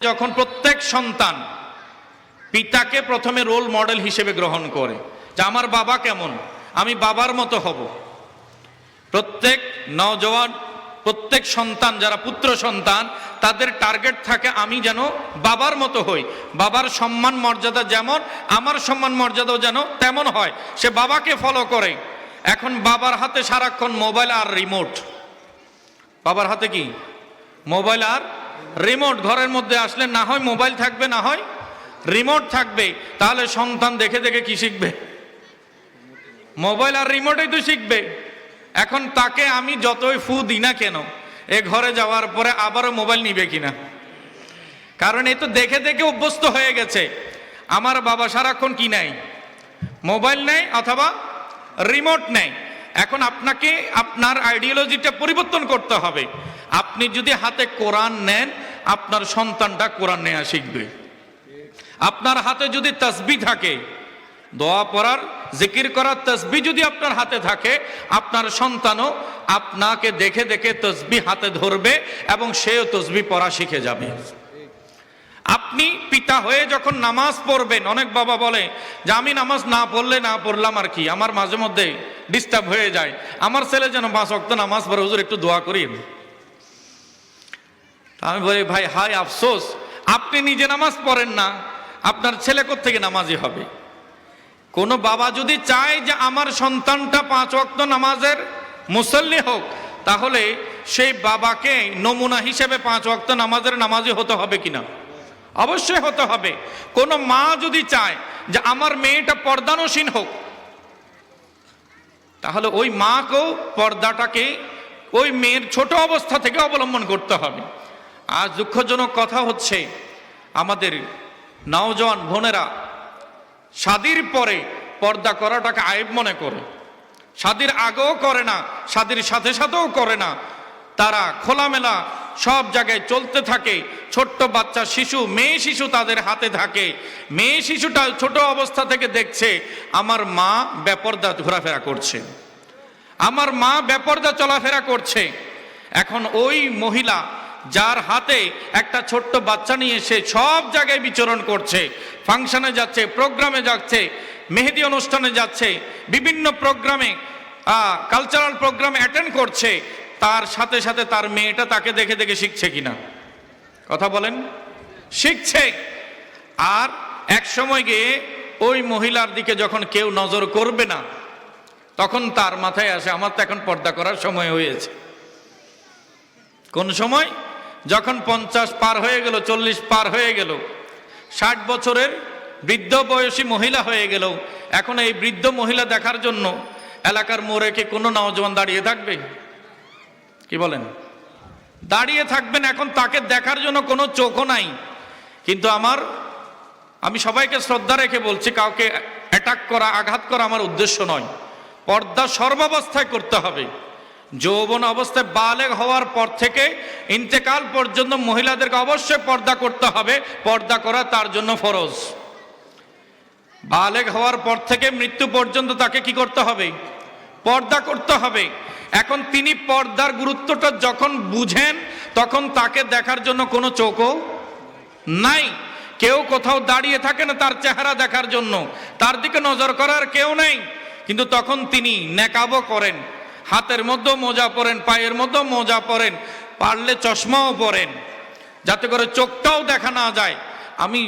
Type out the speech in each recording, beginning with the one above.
যখন প্রত্যেক সন্তান পিতাকে প্রথমে রোল মডেল হিসেবে গ্রহণ করে, যে আমার বাবা কেমন, আমি বাবার মতো হব। প্রত্যেক নওজওয়ান প্রত্যেক সন্তান, যারা পুত্র সন্তান, তাদের টার্গেট থাকে আমি যেন বাবার মতো হই। বাবার সম্মান মর্যাদা যেমন, আমার সম্মান মর্যাদাও যেন তেমন হয়। সে বাবাকে ফলো করে। এখন বাবার হাতে সারাক্ষণ মোবাইল আর রিমোট বাবার হাতে কি? মোবাইল আর রিমোট ঘরের মধ্যে আসলে না হয় মোবাইল থাকবে, না হয় রিমোট থাকবে, তাহলে সন্তান দেখে দেখে কি শিখবে? মোবাইল আর রিমোটেই তো শিখবে। এখন তাকে আমি যতই ফু দিই না কেন, এ ঘরে যাওয়ার পরে আবারও মোবাইল নিবে কিনা? কারণ এ তো দেখে দেখে অভ্যস্ত হয়ে গেছে। আমার বাবা সারাক্ষণ কি নেয়? মোবাইল নেয় অথবা রিমোট নেয়। এখন আপনাকে আপনার আইডিওলজিটা পরিবর্তন করতে হবে। আপনি যদি হাতে কোরআন নেন, আপনার সন্তানটা কোরআন নেওয়া শিখবে। আপনার হাতে যদি তসবি থাকে, দোয়া পড়ার, জিকির করার তসবি যদি আপনার হাতে থাকে, আপনার সন্তানও আপনাকে দেখে দেখে তসবি হাতে ধরবে এবং সেও তসবি পড়া শিখে যাবে। আপনি পিতা হয়ে যখন নামাজ পড়বেন, অনেক বাবা বলে যে, আমি নামাজ না পড়লে না পড়লাম আর কি? আমার মাঝে মধ্যে ডিস্টার্ব হয়ে যায়। আমার ছেলে যেন পাঁচ অক্ত নামাজ পড়ে, হুজুর, একটু দোয়া করি আমি বলি, ভাই হাই আফসোস, আপনি নিজে নামাজ পড়েন না, আপনার ছেলে থেকে নামাজি হবে? কোনো বাবা যদি চায় যে আমার সন্তানটা পাঁচ অক্ত নামাজের মুসল্লি হোক, তাহলে সেই বাবাকে নমুনা হিসেবে পাঁচ অক্ত নামাজের নামাজি হতে হবে কিনা? অবশ্যই হতে হবে। কোনো মা যদি চায় যে আমার মেয়েটা পর্দানসীন হোক, তাহলে ওই মাকেও পর্দাটাকে ওই মেয়ের ছোট অবস্থা থেকে অবলম্বন করতে হবে। আজ দুঃখজনক কথা হচ্ছে, আমাদের নওজওয়ান বোনেরা শাদির পরে পর্দা করাটাকে আয়েব মনে করে। শাদির আগেও করে না, শাদির সাথে সাথেও করে না। তারা খোলামেলা সব জায়গায় চলতে থাকে, ছোট্ট বাচ্চা শিশু, মেয়ে শিশু তাদের হাতে থাকে। মেয়ে শিশুটা ছোট অবস্থা থেকে দেখছে, আমার মা বেপর্দা ঘোরাফেরা করছে। আমার মা বেপর্দা চলাফেরা করছে। এখন ওই মহিলা যার হাতে একটা ছোট্ট বাচ্চা নিয়ে সে সব জায়গায় বিচরণ করছে। ফাংশনে যাচ্ছে প্রোগ্রামে যাচ্ছে, মেহেদি অনুষ্ঠানে যাচ্ছে, বিভিন্ন প্রোগ্রামে কালচারাল প্রোগ্রামে অ্যাটেন্ড করছে। তার সাথে সাথে তার মেয়েটা তাকে দেখে দেখে শিখছে কিনা? কথা বলেন। শিখছে। আর এক সময় গিয়ে ওই মহিলার দিকে যখন কেউ নজর করবে না, তখন তার মাথায় আসে, আমার তো এখন পর্দা করার সময় হয়েছে। কোন সময়? যখন পঞ্চাশ পার হয়ে গেল, চল্লিশ পার হয়ে গেল, ষাট বছরের বৃদ্ধ বয়সী মহিলা হয়ে গেল, এখন এই বৃদ্ধ মহিলা দেখার জন্য এলাকার মোড়ে কি কোনো নওজওয়ান দাঁড়িয়ে থাকবে? কি বলেন? দাঁড়িয়ে থাকবেন এখন, তাকে দেখার জন্য কোনো চোখও নাই। কিন্তু আমার, আমি সবাইকে শ্রদ্ধা রেখে বলছি, কাউকে অ্যাটাক করা, আঘাত করা আমার উদ্দেশ্য নয়। পর্দা সর্বাবস্থায় করতে হবে। যৌবন অবস্থায় বালেগ হওয়ার পর থেকে ইন্তেকাল পর্যন্ত মহিলাদেরকে অবশ্যই পর্দা করতে হবে। পর্দা করা তার জন্য ফরজ। বালেগ হওয়ার পর থেকে মৃত্যু পর্যন্ত তাকে কি করতে হবে? পর্দা করতে হবে। এখন তিনি পর্দার গুরুত্বটা যখন বুঝেন, তখন তাকে দেখার জন্য কোনো চোখও নাই। কেউ কোথাও দাঁড়িয়ে থাকে না তার চেহারা দেখার জন্য। তার দিকে নজর করার কেউ নেই। কিন্তু তখন তিনি নেকাবও করেন। হাতের মধ্যেও মোজা পরেন, পায়ের মধ্যেও মোজা পরেন, পারলে চশমাও পরেন, যাতে করে চোখটাও দেখা না যায়। আমি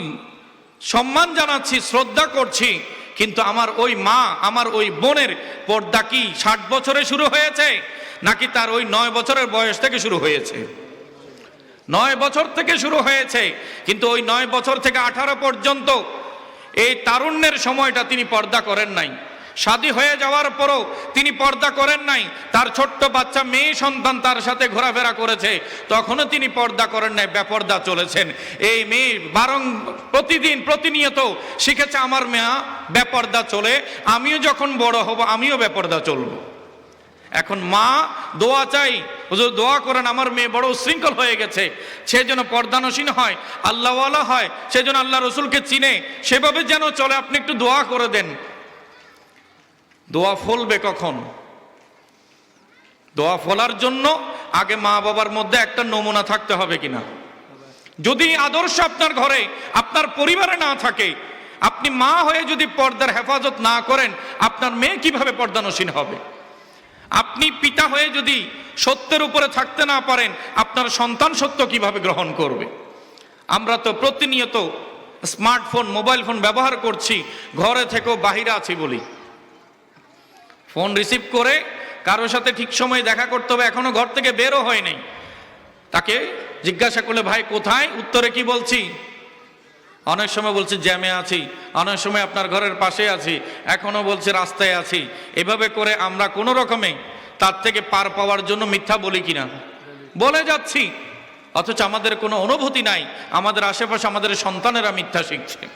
সম্মান জানাচ্ছি, শ্রদ্ধা করছি, কিন্তু আমার ওই মা, আমার ওই বোনের পর্দা কি ষাট বছরে শুরু হয়েছে, নাকি তার ওই নয় বছরের বয়স থেকে শুরু হয়েছে? নয় বছর থেকে শুরু হয়েছে, কিন্তু ওই নয় বছর থেকে আঠারো পর্যন্ত এই তারুণ্যের সময়টা তিনি পর্দা করেন নাই। শাদী হয়ে যাওয়ার পরও তিনি পর্দা করেন নাই। তার ছোট্ট বাচ্চা মেয়ে সন্তান তার সাথে ঘোরাফেরা করেছে। তখনও তিনি পর্দা করেন নাই, বেপর্দা চলেছেন। এই মেয়ে বারং প্রতিদিন, প্রতিনিয়ত শিখেছে, আমার মেয়া, বেপর্দা চলে, আমিও যখন বড় হব, আমিও বেপর্দা চলবো। এখন মা দোয়া চাই দোয়া করেন, আমার মেয়ে বড় উশৃঙ্খল হয়ে গেছে। সে যেন পর্দানসীন হয়, আল্লাহওয়ালা হয়, সে যেন আল্লাহ রসুলকে চিনে। সেভাবে যেন চলে, আপনি একটু দোয়া করে দেন। দোয়া ফলবে কখন? দোয়া ফলার জন্য আগে মা বাবার মধ্যে একটা নমুনা থাকতে হবে কিনা? যদি আদর্শ আপনার ঘরে, আপনার পরিবারে না থাকে, আপনি মা হয়ে যদি পর্দার হেফাজত না করেন, আপনার মেয়ে কীভাবে পর্দানসীন হবে? আপনি পিতা হয়ে যদি সত্যের উপরে থাকতে না পারেন, আপনার সন্তান সত্য কীভাবে গ্রহণ করবে? আমরা তো প্রতিনিয়ত স্মার্টফোন, মোবাইল ফোন ব্যবহার করছি, ঘরে থেকেও বাহিরে আছি বলি। ফোন রিসিভ করে কারোর সাথে ঠিক সময়ে দেখা করতে হবে, এখনও ঘর থেকে বেরও হয় নাই তাকে জিজ্ঞাসা করলে, ভাই, কোথায়? উত্তরে কি বলছি? অনেক সময় বলছি, জ্যামে আছি। অনেক সময় আপনার ঘরের পাশে আছি, এখনও বলছে, রাস্তায় আছি। এভাবে করে আমরা কোনো রকমে তার থেকে পার পাওয়ার জন্য মিথ্যা বলি কিনা? বলে যাচ্ছি। অথচ আমাদের কোনো অনুভূতি নাই। আমাদের আশেপাশে আমাদের সন্তানেরা মিথ্যা শিখছে।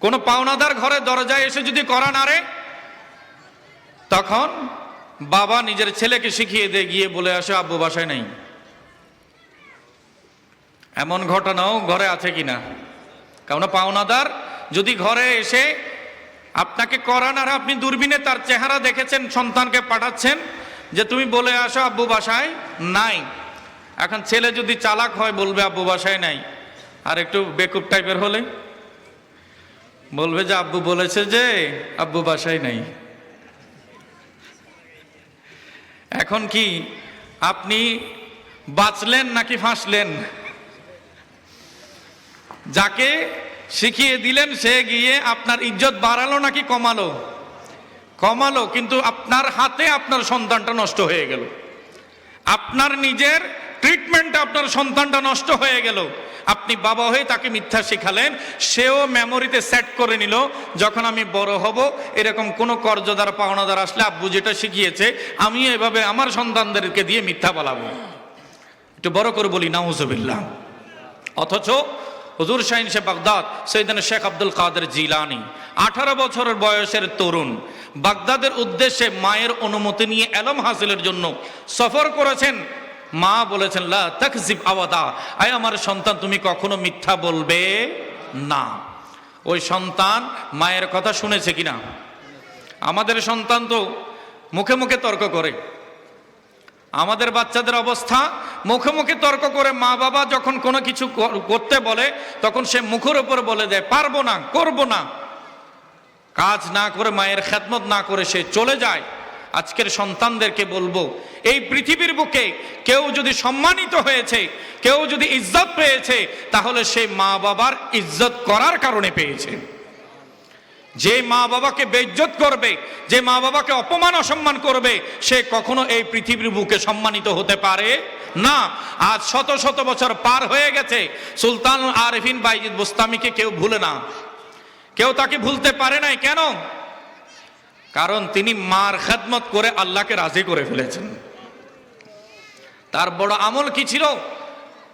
কোনো পাওনাদার ঘরে দরজায় এসে যদি করা নাড়ে তখন বাবা নিজের ছেলেকে শিখিয়ে দিয়ে, গিয়ে বলে আসে, আব্বু বাসায় নেই। এমন ঘটনাও ঘরে আছে কিনা? কারণ পাওনাদার যদি ঘরে এসে আপনাকে করান আর আপনি দূরবীনে তার চেহারা দেখেছেন, সন্তানকে পাঠাচ্ছেন, যে তুমি বলে আসো, আব্বু বাসায় নাই। এখন ছেলে যদি চালাক হয়, বলবে আব্বু বাসায় নাই। আর একটু বেকুব টাইপের হলে বলবে যে, আব্বু বলেছে যে, আব্বু বাসায় নাই। এখন কি আপনি বাঁচলেন নাকি ফাঁসলেন? যাকে শিখিয়ে দিলেন সে গিয়ে আপনার ইজ্জত বাড়ালো নাকি কমালো? কমালো, কিন্তু আপনার হাতে আপনার সন্তানটা নষ্ট হয়ে গেল। আপনার নিজের ট্রিটমেন্টে আপনার সন্তানটা নষ্ট হয়ে গেল। আপনি বাবা হয়ে তাকে মিথ্যা শেখালেন, সেও মেমোরিতে সেট করে নিল, যখন আমি বড় হব, এরকম কোনো কর্জদার পাওনাদার আসলে আব্বু যেটা শিখিয়েছে, আমিও এভাবে আমার সন্তানদেরকে দিয়ে মিথ্যা বলাবো। একটু বড় করে বলি না নাউজবিল্লাহ। অথচ হুজুর শাহিন সে বাগদাদ সৈদান শেখ আব্দুল কাদের জিলানি, আঠারো বছরের বয়সের তরুণ, বাগদাদের উদ্দেশ্যে মায়ের অনুমতি নিয়ে এলম হাসিলের জন্য সফর করেছেন মা বলেছেন আওয়াদা। আয় আমার সন্তান, তুমি কখনো মিথ্যা বলবে না। ওই সন্তান মায়ের কথা শুনেছে কিনা? আমাদের সন্তান তো মুখে মুখে তর্ক করে। আমাদের বাচ্চাদের অবস্থা, মুখে মুখে তর্ক করে মা বাবা যখন কোনো কিছু কর- করতে বলে, তখন সে মুখের উপর বলে দেয়, পারব না, করব না। কাজ না করে, মায়ের খেদমত না করে সে চলে যায়। আজকের সন্তানদেরকে বলব, এই পৃথিবীর বুকে কেউ যদি সম্মানিত হয়েছে, কেউ যদি ইজ্জত পেয়েছে, তাহলে সে মা বাবার ইজ্জত করার কারণে পেয়েছে। যে মা বাবাকে বেজ্জত করবে, যে মা বাবাকে অপমান অসম্মান করবে, সে কখনো এই পৃথিবীর বুকে সম্মানিত হতে পারে না। আজ শত শত বছর পার হয়ে গেছে, সুলতান আরফিন বাইজিদ বুস্তামিকে কেউ ভুলে না। কেউ তাকে ভুলতে পারে নাই, কেন? কারণ তিনি মার খেদমত করে আল্লাহকে রাজি করে ফেলেছেন। তার বড় আমল কি ছিল?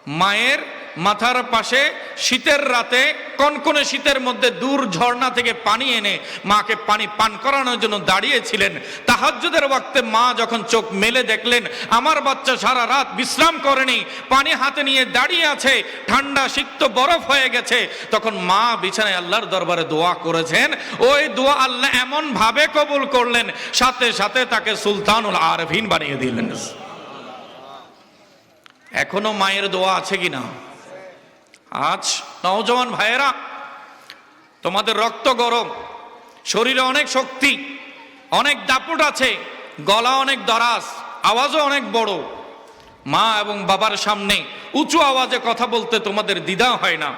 মায়ের মাথার পাশে শীতের রাতে কনকনে শীতের মধ্যে দূর ঝর্ণা থেকে পানি এনে মাকে পানি পান করানোর জন্য দাঁড়িয়েছিলেন। তাহাজ্জুদের ওয়াক্তে মা যখন চোখ মেলে দেখলেন, আমার বাচ্চা সারা রাত বিশ্রাম করেনি, পানি হাতে নিয়ে দাঁড়িয়ে আছে, ঠান্ডা সিক্ত বরফ হয়ে গেছে। তখন মা বিছানায় আল্লাহর দরবারে দোয়া করেছেন। ওই দোয়া আল্লাহ এমন ভাবে কবুল করলেন, সাথে সাথে তাকে সুলতানুল আরভিন বানিয়ে দিলেন। এখনও মায়ের দোয়া আছে কিনা? আজ নওজওয়ান ভাইয়েরা, তোমাদের রক্ত গরম, শরীরে অনেক শক্তি, অনেক দাপট আছে, গলা অনেক দরাজ, আওয়াজও অনেক বড়। মা এবং বাবার সামনে উঁচু আওয়াজে কথা বলতে তোমাদের দ্বিধা হয় না।